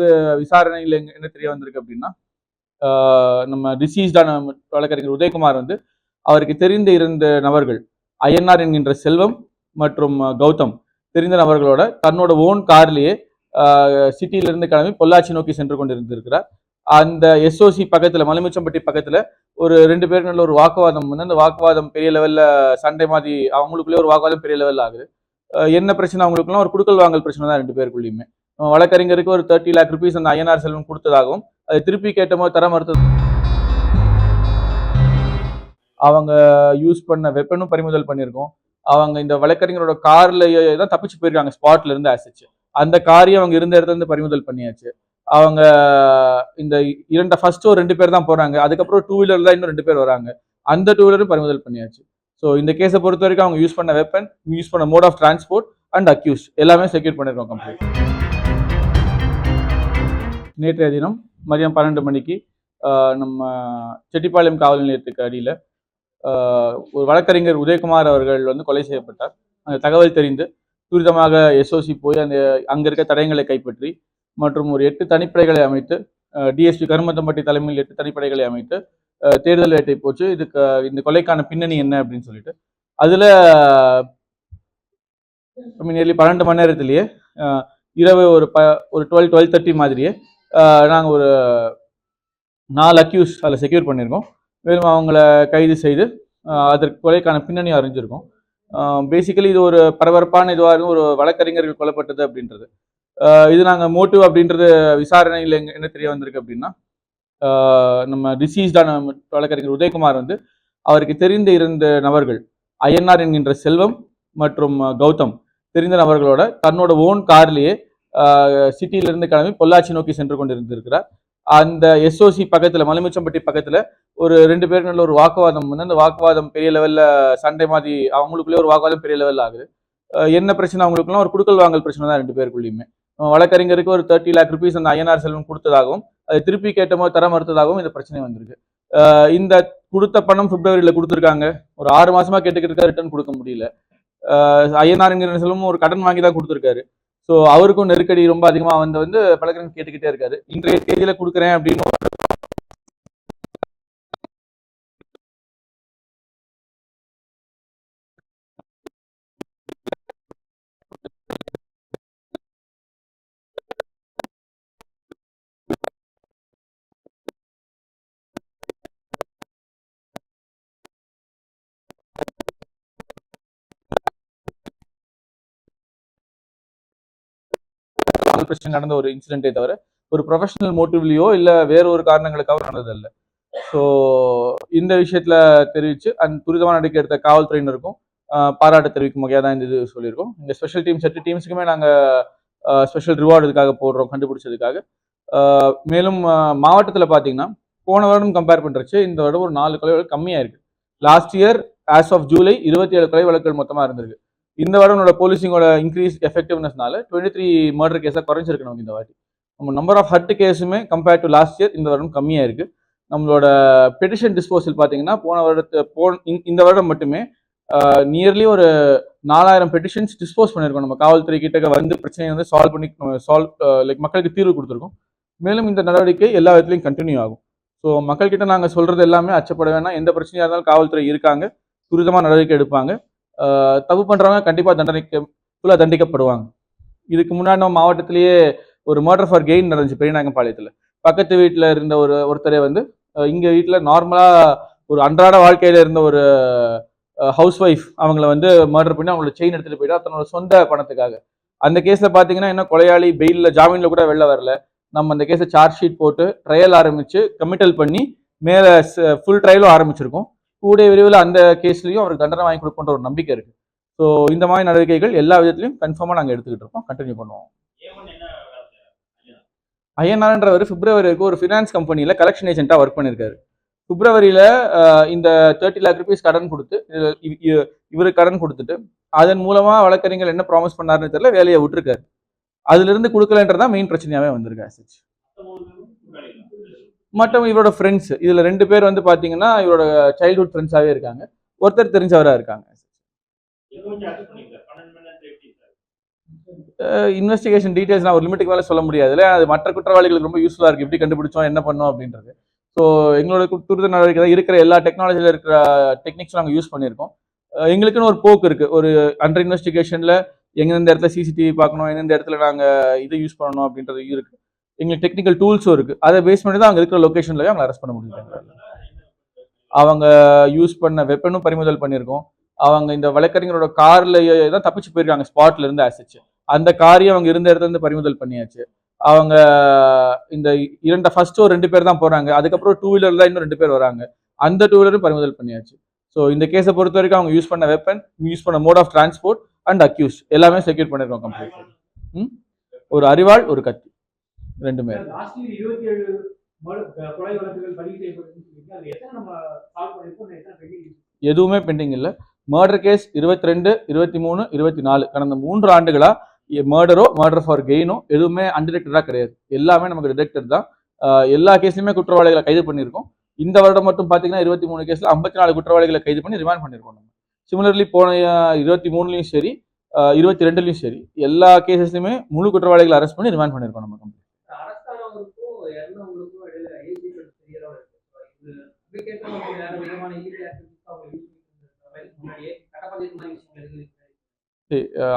அப்படின்றது விசாரணையில் என்ன தெரிய வந்திருக்கு அப்படின்னா நம்ம டிசீஸ்டான வழக்கறிஞர் உதயகுமார் வந்து அவருக்கு தெரிந்த இருந்த நபர்கள் ஐஎன்ஆர் என்கின்ற செல்வம் மற்றும் கௌதம் தெரிந்த நபர்களோட தன்னோட ஓன் கார்லேயே சிட்டியிலிருந்து கிளம்பி பொள்ளாச்சி நோக்கி சென்று கொண்டிருந்திருக்கிறார். அந்த எஸ்ஓசி பக்கத்தில் மலைமிச்சம்பட்டி பக்கத்தில் ஒரு ரெண்டு பேருக்கு நல்ல ஒரு வாக்குவாதம் வந்து அந்த வாக்குவாதம் பெரிய லெவலில் சண்டை மாதிரி அவங்களுக்குள்ளே ஒரு வாக்குவாதம் பெரிய லெவலில் ஆகுது. என்ன பிரச்சனை அவங்களுக்குலாம் ஒரு குடுக்கல் வாங்கல் பிரச்சனை தான் ரெண்டு பேருக்குள்ளேயுமே. வழக்கறிஞருக்கு ஒரு தேர்ட்டி லேக் ருபீஸ் அந்த ஐஎன்ஆர் செல்வம் கொடுத்ததாகவும் அதை திருப்பி கேட்டபோது தர மறுத்தது. அவங்க யூஸ் பண்ண வெப்பனும் பறிமுதல் பண்ணியிருக்கோம். அவங்க இந்த வழக்கறிஞரோட கார்ல தான் தப்பிச்சு போயிருக்காங்க ஸ்பாட்ல இருந்து ஆசிச்சு அந்த காரையும் அவங்க இருந்த இடத்துல இருந்து பறிமுதல் பண்ணியாச்சு. அவங்க இந்த இரண்ட ஃபர்ஸ்ட் ஒரு ரெண்டு பேர் தான் போறாங்க. அதுக்கப்புறம் டூ வீலர் தான் இன்னும் ரெண்டு பேர் வராங்க. அந்த டூ வீலரும் பறிமுதல் பண்ணியாச்சு. ஸோ இந்த கேஸை பொறுத்த வரைக்கும் அவங்க யூஸ் பண்ண வெப்பன் யூஸ் பண்ண mode of transport and accused எல்லாமே செக்யூர் பண்ணிருக்கோம் கம்ப்ளீட் நேற்றைய தினம் மதியம் பன்னெண்டு மணிக்கு நம்ம செட்டிப்பாளையம் காவல் நிலையத்துக்கு அடியில் ஒரு வழக்கறிஞர் உதயகுமார் அவர்கள் வந்து கொலை செய்யப்பட்டார். அந்த தகவல் தெரிந்து துரிதமாக எஸ்ஓசி போய் அந்த அங்க இருக்க தடயங்களை கைப்பற்றி மற்றும் ஒரு எட்டு தனிப்படைகளை அமைத்து டிஎஸ்பி கருமத்தம்பட்டி தலைமையில் எட்டு தனிப்படைகளை அமைத்து தேர்தல் வேட்டை போச்சு. இதுக்கு இந்த கொலைக்கான பின்னணி என்ன அப்படின்னு சொல்லிட்டு. அதுல நியர்லி பன்னெண்டு மணி நேரத்திலேயே இரவு ஒரு ப ஒரு டுவெல் டுவெல் தேர்ட்டி மாதிரியே நாங்கள் ஒரு நாலு அக்யூஸ் அதில் செக்யூர் பண்ணியிருக்கோம். மேலும் அவங்கள கைது செய்து அதற்கு கொலைக்கான பின்னணி அறிஞ்சிருக்கோம். பேசிக்கலி இது ஒரு பரபரப்பான இதுவாக இருக்கும் ஒரு வழக்கறிஞர்கள் கொல்லப்பட்டது அப்படின்றது. இது நாங்கள் மோட்டிவ் அப்படின்றது விசாரணையில் எங்க- என்ன தெரிய வந்திருக்கு அப்படின்னா நம்ம டிசீஸ்டான வழக்கறிஞர் உதயகுமார் வந்து அவருக்கு தெரிந்த இருந்த நபர்கள் ஐஎன்ஆர் என்கின்ற செல்வம் மற்றும் கௌதம் தெரிந்த நபர்களோட தன்னோட ஓன் கார்லேயே சிட்டியிலிருந்து கிளம்பி பொள்ளாச்சி நோக்கி சென்று கொண்டிருந்திருக்கிறார். அந்த எஸ்ஓசி பக்கத்தில் மலைமுச்சம்பட்டி பக்கத்தில் ஒரு ரெண்டு பேர் நல்ல ஒரு வாக்குவாதம் வந்து அந்த வாக்குவாதம் பெரிய லெவலில் சண்டை மாதிரி அவங்களுக்குள்ளே ஒரு வாக்குவாதம் பெரிய லெவலில் ஆகுது. என்ன பிரச்சனை அவங்களுக்குலாம் ஒரு குடுக்கல் வாங்கல் பிரச்சனை தான் ரெண்டு பேருக்குள்ளேயுமே. வழக்கறிஞருக்கு ஒரு தேர்ட்டி லேக் ருபீஸ் அந்த ஐஎன்ஆர் செல்வம் கொடுத்ததாகவும் அதை திருப்பி கேட்டபோது தர மறுத்ததாகவும் இந்த பிரச்சனை வந்திருக்கு. இந்த கொடுத்த பணம் பிப்ரவரியில் கொடுத்துருக்காங்க. ஒரு ஆறு மாசமா கேட்டுக்கிட்டு இருக்கா ரிட்டர்ன் கொடுக்க முடியல. ஐயனாருங்கிற செல்வமும் ஒரு கடன் வாங்கி தான் கொடுத்துருக்காரு. ஸோ அவருக்கும் நெருக்கடி ரொம்ப அதிகமா வந்து வந்து பழக்கம் கேட்டுக்கிட்டே இருக்காரு. இன்றைய தேதியில் கொடுக்குறேன் அப்படின்னு பிரச்சனை நடந்த ஒரு இன்சிடென்ட்டே தவிர ஒரு ப்ரொஃபஷனல் மோட்டிவ்லையோ இல்லை வேற ஒரு காரணங்களுக்காக நடந்ததில்ல ஸோ இந்த விஷயத்துல தெரிவித்து அந்த துரிதமான நடிக்க எடுத்த காவல்துறையினருக்கும் பாராட்டு தெரிவிக்கும் வகையாக தான் இந்த இது சொல்லியிருக்கோம். இந்த ஸ்பெஷல் டீம்ஸ் எட்டு டீம்ஸுக்குமே நாங்கள் ஸ்பெஷல் ரிவார்டு இதுக்காக போடுறோம் கண்டுபிடிச்சதுக்காக. மேலும் மாவட்டத்தில் பார்த்தீங்கன்னா போன வருடம் கம்பேர் பண்ணுறச்சு இந்த வருடம் ஒரு நாலு கொலை வழக்கு கம்மியாக இருக்குது last year as of July இருபத்தி ஏழு கொலை வழக்குகள் மொத்தமாக இருந்திருக்கு. இந்த வருடனோட போலீசிங்கோட இன்க்ரீஸ் எஃபெக்டிவ்னஸ்னால டுவெண்ட்டி த்ரீ மர்டர் கேஸாக குறைஞ்சிருக்கு நமக்கு இந்த வாட்டி. நம்ம நம்பர் ஆஃப் ஹர்ட் கேஸுமே கம்பேர்ட் டு லாஸ்ட் இயர் இந்த வருடம் கம்மியாக இருக்கு நம்மளோட பெட்டிஷன் டிஸ்போசல் பார்த்தீங்கன்னா போன வருடத்து போன இந்த- இந்த வருடம் மட்டுமே நியர்லி ஒரு நாலாயிரம் பெட்டிஷன்ஸ் டிஸ்போஸ் பண்ணியிருக்கோம் நம்ம காவல்துறை கிட்ட வந்து பிரச்சனையை வந்து சால்வ் பண்ணி சால்வ் லைக் மக்களுக்கு தீர்வு கொடுத்துருக்கோம். மேலும் இந்த நடவடிக்கை எல்லா விதத்துலையும் கண்டினியூ ஆகும். ஸோ மக்கள்கிட்ட நாங்கள் சொல்கிறது எல்லாமே அச்சப்பட வேணாம். எந்த பிரச்சனையாக இருந்தாலும் காவல்துறை இருக்காங்க. துரிதமாக நடவடிக்கை எடுப்பாங்க. தப்பு பண்ணுறவங்க கண்டிப்பாக தண்டனைக்கு ஃபுல்லாக தண்டிக்கப்படுவாங்க. இதுக்கு முன்னாடி நம்ம மாவட்டத்திலேயே ஒரு மர்டர் ஃபார் கெயின் நடந்துச்சு பெரியநாயக்கம்பாளையத்தில் பக்கத்து வீட்டில் இருந்த ஒரு ஒருத்தரே வந்து இங்கே வீட்டில் நார்மலாக ஒரு அன்றாட வாழ்க்கையில் இருந்த ஒரு ஹவுஸ் ஒய்ஃப் அவங்கள வந்து மர்டர் பண்ணி அவங்களோட செயின் எடுத்துகிட்டு போயிட்டா தன்னோட சொந்த பணத்துக்காக. அந்த கேஸில் பார்த்தீங்கன்னா என்ன கொலையாளி பெயில்ல ஜாமீனில் கூட வெளில வரல. நம்ம அந்த கேஸை சார்ஜ் ஷீட் போட்டு ட்ரையல் ஆரம்பித்து கமிட்டல் பண்ணி மேலே ஃபுல் ட்ரையலும் ஆரம்பிச்சிருக்கோம். கூடிய விரைவில் அந்த கேஸ்லயும் அவருக்கு தண்டனை வாங்கி கொடுப்போன்ற ஒரு நம்பிக்கை இருக்கு. ஸோ இந்த மாதிரி நடவடிக்கைகள் எல்லா விதத்திலையும் கன்ஃபார்மாக நாங்கள் எடுத்துக்கிட்டு இருக்கோம். கண்டினியூ பண்ணுவோம். ஐஎன்ஆர்ன்றவர் பிப்ரவரி வரைக்கும் ஒரு ஃபினான்ஸ் கம்பெனியில் கலெக்ஷன் ஏஜென்ட்டாக ஒர்க் பண்ணியிருக்காரு பிப்ரவரியில் இந்த தேர்ட்டி லேக் ருபீஸ் கடன் கொடுத்து இவருக்கு கடன் கொடுத்துட்டு அதன் மூலமா வழக்கறிஞர் என்ன ப்ராமிஸ் பண்ணாருன்னு தெரியல வேலையை விட்டுருக்காரு. அதுல இருந்து கொடுக்கலன்றதான் மெயின் பிரச்சனையாவே வந்திருக்கு ஆசிச்சு மற்றவங்க இவரோட ஃப்ரெண்ட்ஸ் இதில் ரெண்டு பேர் வந்து பார்த்தீங்கன்னா இவரோட சைல்ட்ஹுட் ஃப்ரெண்ட்ஸாகவே இருக்காங்க. ஒருத்தர் தெரிஞ்சவராக இருக்காங்க. இன்வெஸ்டிகேஷன் டீடைல்ஸ் நான் ஒரு லிமிட்டுக்கு மேலே சொல்ல முடியாது. இல்லை அது மற்ற குற்றவாளிகளுக்கு ரொம்ப யூஸ்ஃபுல்லாக இருக்குது எப்படி கண்டுபிடிச்சோம் என்ன பண்ணோம் அப்படின்றது. ஸோ எங்களோட துரித நடவடிக்கை தான் இருக்கிற எல்லா டெக்னாலஜியில் இருக்கிற டெக்னிக்ஸ் நாங்கள் யூஸ் பண்ணியிருக்கோம். எங்களுக்குன்னு ஒரு போக்கு இருக்குது ஒரு அண்டர் இன்வெஸ்டிகேஷனில் எந்தெந்த இடத்துல சிசிடிவி பார்க்கணும் எந்தெந்த இடத்துல நாங்கள் இதை யூஸ் பண்ணணும் அப்படின்றது இருக்குது எங்களுக்கு டெக்னிக்கல் டூல்ஸும் இருக்குது அதை பேஸ் பண்ணி தான் அங்கே இருக்கிற லொக்கேஷனில் அவங்க அரெஸ்ட் பண்ண முடியுது. அவங்க யூஸ் பண்ண வெப்பனும் பறிமுதல் பண்ணியிருக்கோம். அவங்க இந்த வழக்கறிஞரோட காரில் தான் தப்பிச்சு போயிருக்காங்க ஸ்பாட்ல இருந்து அசைச்சு அந்த காரையும் அவங்க இருந்த இடத்துல இருந்து பறிமுதல் பண்ணியாச்சு. அவங்க இந்த இரண்டு ஃபர்ஸ்ட் ஒரு ரெண்டு பேர் தான் போறாங்க. அதுக்கப்புறம் டூ தான் இன்னும் ரெண்டு பேர் வராங்க. அந்த டூ வீலரும் பறிமுதல் பண்ணியாச்சு. ஸோ இந்த கேஸை பொறுத்த வரைக்கும் அவங்க யூஸ் பண்ண வெப்பன் யூஸ் பண்ண mode of transport and accused எல்லாமே செக்யூர் பண்ணிருக்கோம் கம்ப்ளீட் ம்? ஒரு அறிவாள் ஒரு கத்தி. ரெண்டுமே. எதுவுமே பெண்டிங் இல்லை மர்டர் கேஸ் இருபத்தி ரெண்டு இருபத்தி மூணு இருபத்தி நாலு கடந்த மூன்று ஆண்டுகளா மர்டரோ மர்டர் ஃபார் கெயினோ எதுவுமே அன்டிடெக்டடாக கிடையாது. எல்லாமே நமக்கு டிடெக்டட் தான். எல்லா கேஸ்லையுமே குற்றவாளிகளை கைது பண்ணியிருக்கோம். இந்த வருடம் மட்டும் பார்த்தீங்கன்னா இருபத்தி மூணு கேஸில் ஐம்பத்தி நாலு குற்றவாளிகளை கைது பண்ணி ரிமாண்ட் பண்ணியிருக்கோம் நம்ம. சிமிலர்லி போன இருபத்தி மூணுலையும் சரி இருபத்தி ரெண்டுலையும் சரி எல்லா கேசஸ்லையுமே முழு குற்றவாளிகளை அரெஸ்ட் பண்ணி ரிமாண்ட் பண்ணியிருக்கோம் நம்ம company. அரசானவங்களுக்கும் இறந்தவங்களுக்கும் இடையில ஏஜ் தெரியறதா இருக்கு இது அதுக்கேற்ற ஒரு வேற விதமான ஈஸி அவங்க யூஸ் பண்ணிட்டு முன்னாடியே கட்டப்பதிவு மாதிரி விஷயங்கள் இருக்கு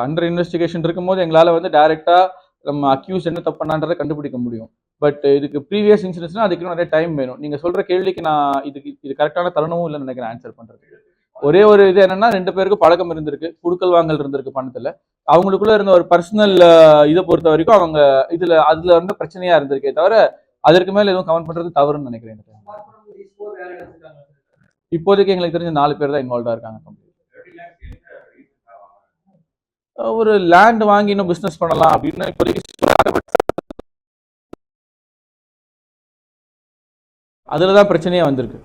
அண்டர் இன்வெஸ்டிகேஷன் இருக்கும்போது எங்களால் வந்து டைரெக்டாக நம்ம அக்யூஸ் என்ன தப்பு பண்ணான்றதை கண்டுபிடிக்க முடியும். பட் இதுக்கு ப்ரீவியஸ் இன்சிடென்ட்ஸ்னா அதுக்கு நிறைய டைம் வேணும். நீங்கள் சொல்கிற கேள்விக்கு நான் இதுக்கு இது கரெக்டான தருணமும் இல்லைன்னு நினைக்கிறேன் ஆன்சர் பண்ணுறதுக்கு ஒரே ஒரு இது என்னன்னா ரெண்டு பேருக்கும் பழக்கம் இருந்திருக்கு குடுக்கல் வாங்கல் இருந்திருக்கு பணத்தில். அவங்களுக்குள்ள இருந்த ஒரு பர்சனல் இதை பொறுத்த வரைக்கும் அவங்க இதில் அதில் வந்து பிரச்சனையாக இருந்திருக்கே தவிர அதற்கு மேலே எதுவும் கமெண்ட் பண்ணுறது தவறுன்னு நினைக்கிறேன் இந்த time. வேற எடுத்துருக்காங்க இப்போதைக்கு எங்களுக்கு தெரிஞ்ச நாலு பேர் தான் இன்வால்வ்டாக இருக்காங்க. ஒரு லேண்ட் வாங்கி இன்னும் பிஸ்னஸ் பண்ணலாம் அப்படின்னு இப்போதைக்கு அதில் தான் பிரச்சனையே வந்திருக்கு.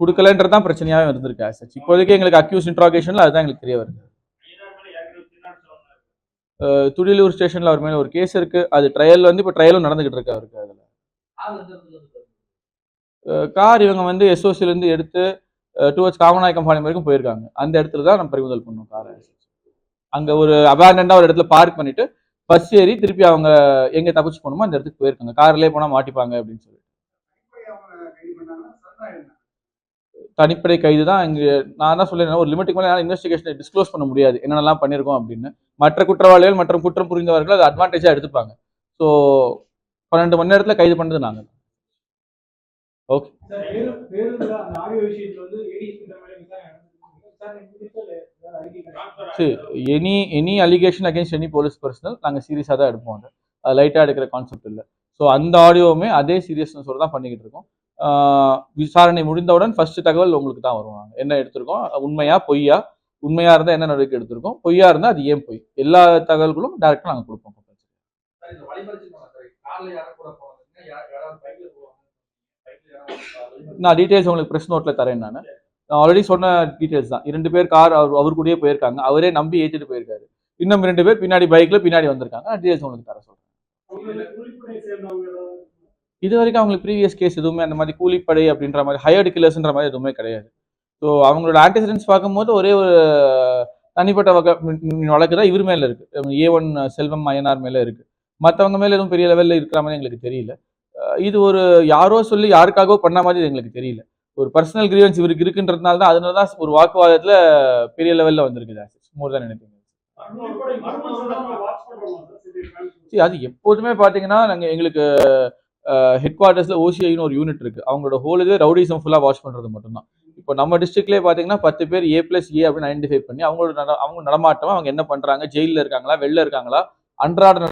கொடுக்கலன்றது தான் பிரச்சனையாகவே வந்திருக்கு ஆஸ் இப்போதைக்கு எங்களுக்கு அக்யூஸ் இன்ட்ராகேஷனில் அதுதான் எங்களுக்கு தெரிய வருது. துடியலூர் ஸ்டேஷனில் அவர் மேலே ஒரு கேஸ் இருக்கு. அது ட்ரையல் வந்து இப்போ ட்ரையலும் நடந்துகிட்டு இருக்கு அவருக்கு அதில். கார் இவங்க வந்து SOC இருந்து எடுத்து டுவர்ட்ஸ் காமநாயக்கம் பாளையம் வரைக்கும் போயிருக்காங்க. அந்த இடத்துல தான் நம்ம பறிமுதல் பண்ணோம் காரை. அங்க ஒரு அபேண்டா ஒரு இடத்துல பார்க் பண்ணிட்டு பஸ் ஏறி திருப்பி அவங்க எங்கே தப்பிச்சு போகணுமோ அந்த இடத்துக்கு போயிருக்காங்க. கார்லேயே போனா மாட்டிப்பாங்க அப்படின்னு சொல்லி. தனிப்படை கைது தான் இங்கே நான் தான் சொல்லியிருந்தேன் ஒரு லிமிட்டுக்கு மேலே இன்வெஸ்டிகேஷனை டிஸ்க்ளோஸ் பண்ண முடியாது. என்னென்னலாம் பண்ணியிருக்கோம் அப்படின்னு. மற்ற குற்றவாளிகள் மற்றும் குற்றம் புரிந்தவர்கள் அதை அட்வான்டேஜாக எடுத்துப்பாங்க. ஸோ பன்னெண்டு மணி நேரத்தில் கைது பண்ணது நாங்கள் okay any any allegation against any police personnel நாங்கள் சீரியஸாக தான் எடுப்போம் அது. அது லைட்டாக எடுக்கிற கான்செப்ட் இல்லை. ஸோ அந்த ஆடியோவுமே அதே சீரியஸ்னஸோட தான் பண்ணிக்கிட்டு இருக்கோம். விசாரணை முடிந்தவுடன் ஃபர்ஸ்ட் தகவல் உங்களுக்கு தான் வரும் நாங்கள் என்ன எடுத்திருக்கோம்? உண்மையா பொய்யா? உண்மையா இருந்தால் என்ன நடவடிக்கை எடுத்திருக்கோம்? பொய்யா இருந்தால் அது ஏன் பொய்? எல்லா தகவல்களும் டேரெக்டாக நாங்கள் கொடுப்போம். நான் டீட்டெயில்ஸ் உங்களுக்கு ப்ரெஸ் நோட்டில் தரேன் நான். நான் ஆல்ரெடி சொன்ன டீட்டெயில்ஸ் தான். இரண்டு பேர் கார் அவர் அவர் கூடயே போயிருக்காங்க. அவரே நம்பி ஏற்றிட்டு போயிருக்காரு. இன்னும் ரெண்டு பேர் பின்னாடி பைக்கில் பின்னாடி வந்திருக்காங்க. நான் டீட்டெயில்ஸ் உங்களுக்கு தர சொல்கிறேன் இது வரைக்கும் அவங்களுக்கு ப்ரீவியஸ் கேஸ் எதுவுமே அந்த மாதிரி கூலிப்படை அப்படின்ற மாதிரி ஹையர்டு கில்லர்ஸ்ன்ற மாதிரி எதுவுமே கிடையாது. ஸோ அவங்களோட ஆன்டிசிடென்ட்ஸ் பார்க்கும்போது ஒரே ஒரு தனிப்பட்ட வகை வழக்கு தான் இவர் மேலே இருக்கு. ஏ ஒன் செல்வம் அய்யனார் மேலே இருக்கு. மற்றவங்க மேலே எதுவும் பெரிய லெவலில் இருக்கிற மாதிரி எங்களுக்கு தெரியல. இது ஒரு யாரோ சொல்லி யாருக்காகவோ பண்ண மாதிரி எங்களுக்கு தெரியல. ஒரு பர்சனல் கிரீவன்ஸ் இவருக்கு இருக்குன்றதுனால தான் அதனால தான் ஒரு வாக்குவாதத்தில் பெரிய லெவலில் வந்திருக்கு மோர் தான் நினைப்பீங்க சரி அது எப்போதுமே பார்த்தீங்கன்னா நாங்கள் எங்களுக்கு ஹெட் குவார்ட்டர்ஸில் ஓசிஐன்னு ஒரு யூனிட் இருக்குது அவங்களோட ஹோல் இது ரவுடிசம் ஃபுல்லாக வாட்ச் பண்ணுறது மட்டும்தான். இப்போ நம்ம டிஸ்ட்ரிக்ட்லேயே பார்த்தீங்கன்னா பத்து பேர் ஏ பிளஸ் ஏ அப்படின்னு ஐடென்டிஃபை பண்ணி அவங்களோட நட அவங்க நடமாட்டம் அவங்க என்ன பண்ணுறாங்க ஜெயிலில் இருக்காங்களா வெளில இருக்காங்களா அன்றாட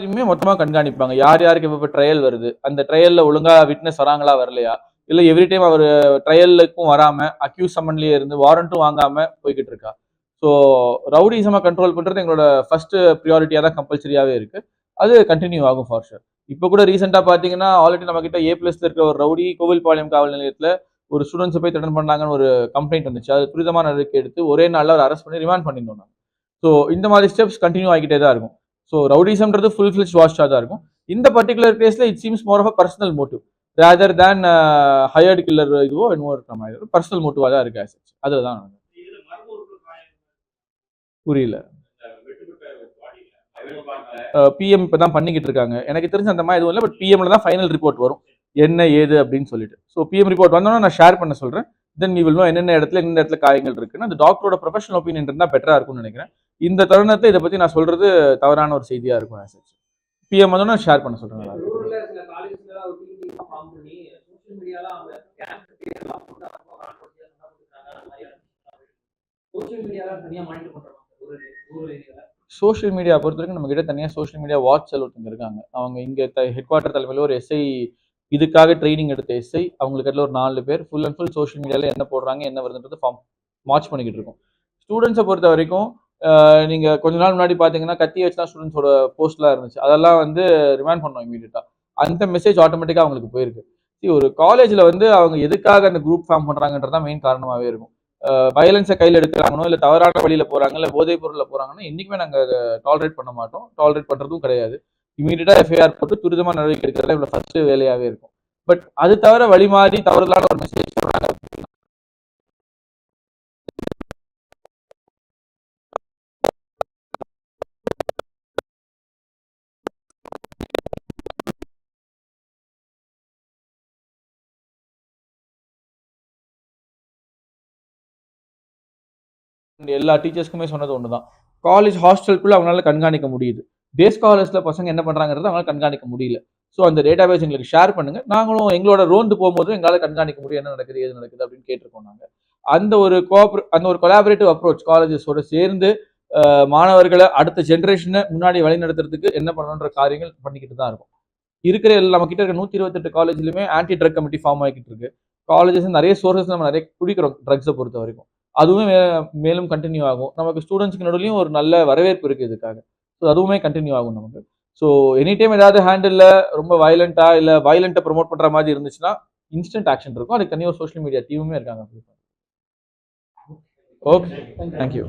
எல்லாத்தையுமே மொத்தமாக கண்காணிப்பாங்க. யார் யாருக்கு இப்போ ட்ரையல் வருது? அந்த ட்ரையலில் ஒழுங்காக விட்னஸ் வராங்களா வரலையா? இல்லை எவ்ரி டைம் அவர் ட்ரையலுக்கும் வராமல் அக்யூஸ் சம்மன்லேயே இருந்து வாரண்ட்டும் வாங்காமல் போய்கிட்டு இருக்கா? ஸோ ரவுடிசமாக கண்ட்ரோல் பண்ணுறது எங்களோட ஃபர்ஸ்ட் ப்ரியாரிட்டியாக தான் கம்பல்சரியாகவே இருக்குது அது கண்டினியூ ஆகும் ஃபார் ஷூர் இப்போ கூட ரீசெண்டாக பார்த்தீங்கன்னா ஆல்ரெடி நம்ம கிட்ட ஏ பிளஸ்ல இருக்க ஒரு ரவுடி கோவில்பாளையம் காவல் நிலையத்தில் ஒரு ஸ்டூடெண்ட்ஸை போய் திறன் பண்ணாங்கன்னு ஒரு கம்ப்ளைண்ட் வந்துச்சு. அது துரிதமான நடவடிக்கை எடுத்து ஒரே நாளில் அவர் அரெஸ்ட் பண்ணி ரிமாண்ட் பண்ணியிருந்தோம் ஸோ இந்த மாதிரி ஸ்டெப்ஸ் கண்டினியூ ஆகிக்கிட்டே தான் இருக்கும். ஸோ ரவுடிசம்ன்றது ஃபுல் ஃபில்ஸ் வாஷ்டாக தான் இருக்கும். இந்த பர்டிகுலர் கேஸில் it seems more of a personal motive rather than hired killer இதுவோ என்னவோ இருக்கிற மாதிரி. பர்சனல் மோட்டிவாக தான் இருக்கு ஆசஸ் அதில் தான் புரியல. பிஎம் இப்போ தான் பண்ணிக்கிட்டு இருக்காங்க. எனக்கு தெரிஞ்ச அந்த மாதிரி எதுவும் இல்லை பட் பிஎம்ல தான் ஃபைனல் ரிப்போர்ட் வரும். என்ன ஏது அப்படின்னு சொல்லிட்டு. ஸோ பிஎம் ரிப்போர்ட் வந்தோன்னா நான் ஷேர் பண்ண சொல்கிறேன் தென் வி வில் நோ என்னென்ன இடத்துல என்னென்ன இடத்துல காயங்கள் இருக்குன்னு. அந்த டாக்டரோட ப்ரொஃபஷனல் ஒப்பீனியன் இருந்தால் பெட்டராக இருக்கும்னு நினைக்கிறேன். இந்த தருணத்தை இதை பற்றி நான் சொல்கிறது தவறான ஒரு செய்தியாக இருக்கும் ஆசஸ் பிஎம் வந்தோன்னா ஷேர் பண்ண சொல்கிறேன் சோஷியல் மீடியா பொறுத்த வரைக்கும் நம்ம கிட்ட தனியாக சோஷியல் மீடியா வாட்ச் ஒருத்தங்க இருக்காங்க. அவங்க இங்கே ஹெட் குவார்ட்டர் தலைமையில் ஒரு எஸ்ஐ இதுக்காக ட்ரைனிங் எடுத்த எஸ்ஐ அவங்களுக்கு இடத்துல ஒரு நாலு பேர் ஃபுல் அண்ட் ஃபுல் சோஷியல் மீடியாவில் என்ன போடுறாங்க என்ன வருதுன்றது ஃபார்ம் வாட்ச் பண்ணிக்கிட்டு இருக்கோம். ஸ்டூடெண்ட்ஸை பொறுத்த வரைக்கும் நீங்கள் நீங்க கொஞ்ச நாள் முன்னாடி பார்த்தீங்கன்னா கத்தி வச்சு தான் ஸ்டூடெண்ட்ஸோட போஸ்ட்லாம் இருந்துச்சு. அதெல்லாம் வந்து ரிமைண்ட் பண்ணோம் இமீடியட்டாக அந்த மெசேஜ் ஆட்டோமேட்டிக்காக அவங்களுக்கு போயிருக்கு. See, ஒரு காலேஜில் வந்து அவங்க எதுக்காக அந்த குரூப் ஃபார்ம் பண்ணுறாங்கன்றது தான் மெயின் காரணமாகவே இருக்கும். வயலன்ஸை கையில் எடுக்கிறாங்களோ இல்லை தவறான வழியில் போகிறாங்க இல்லை போதைப் பொருளில் போகிறாங்கன்னா என்றைக்குமே நாங்கள் அதை டாலரேட் பண்ண மாட்டோம். டாலரேட் பண்ணுறதும் கிடையாது. இமீடியட்டாக எஃப்ஐஆர் போட்டு துரிதமாக நடவடிக்கை எடுக்கிறதா இவ்வளோ ஃபர்ஸ்ட் வேலையாகவே இருக்கும். பட் அது தவிர வழி மாறி தவறுதலான ஒரு மெசேஜ் சொல்கிறாங்க எல்லா டீச்சர்ஸ்க்குமே சொன்னது ஒன்று தான் காலேஜ் ஹாஸ்டலுக்குள்ளே அவங்களால கண்காணிக்க முடியுது. டே ஸ்காலர்ஸில் பசங்க என்ன பண்ணுறாங்கிறத அவங்களால கண்காணிக்க முடியல. ஸோ அந்த டேட்டா பேஸ் எங்களுக்கு ஷேர் பண்ணுங்க. நாங்களும் எங்களோட ரோந்து போகும்போது எங்களால் கண்காணிக்க முடியும். என்ன நடக்குது எது நடக்குது அப்படின்னு கேட்டிருக்கோம் நாங்கள் அந்த ஒரு கோஆப்ரே அந்த ஒரு கொலாபரேட்டிவ் அப்ரோச் காலேஜஸோட சேர்ந்து மாணவர்களை அடுத்த ஜென்ரேஷனை முன்னாடி வழிநடத்துறதுக்கு என்ன பண்ணணுன்ற காரியங்கள் பண்ணிக்கிட்டு தான் இருக்கும். இருக்கிற எல்லா- நம்ம கிட்ட இருக்க நூற்றி இருபத்தெட்டு காலேஜ்லையுமே ஆன்டி ட்ரக் கமிட்டி ஃபார்ம் ஆகிக்கிட்டு இருக்கு. காலேஜஸ் நிறைய சோர்சஸ் நம்ம நிறைய குடிக்கிறோம் ட்ரக்ஸை பொறுத்த வரைக்கும். அதுவுமே மேலும் கண்டினியூ ஆகும். நமக்கு ஸ்டூடெண்ட்ஸ்க்கு நடுவுலையும் ஒரு நல்ல வரவேற்பு இருக்குது இதுக்காக. ஸோ அதுவுமே கண்டினியூ ஆகும் நமக்கு. ஸோ எனி டைம் ஏதாவது ஹேண்டில் ரொம்ப வயலண்ட்டாக இல்லை வயலண்ட்டை ப்ரோமோட் பண்ணுற மாதிரி இருந்துச்சுன்னா இன்ஸ்டன்ட் ஆக்ஷன் இருக்கும். அதுக்கு தனியாக சோஷியல் மீடியா டீமுமே இருக்காங்க. Okay thank you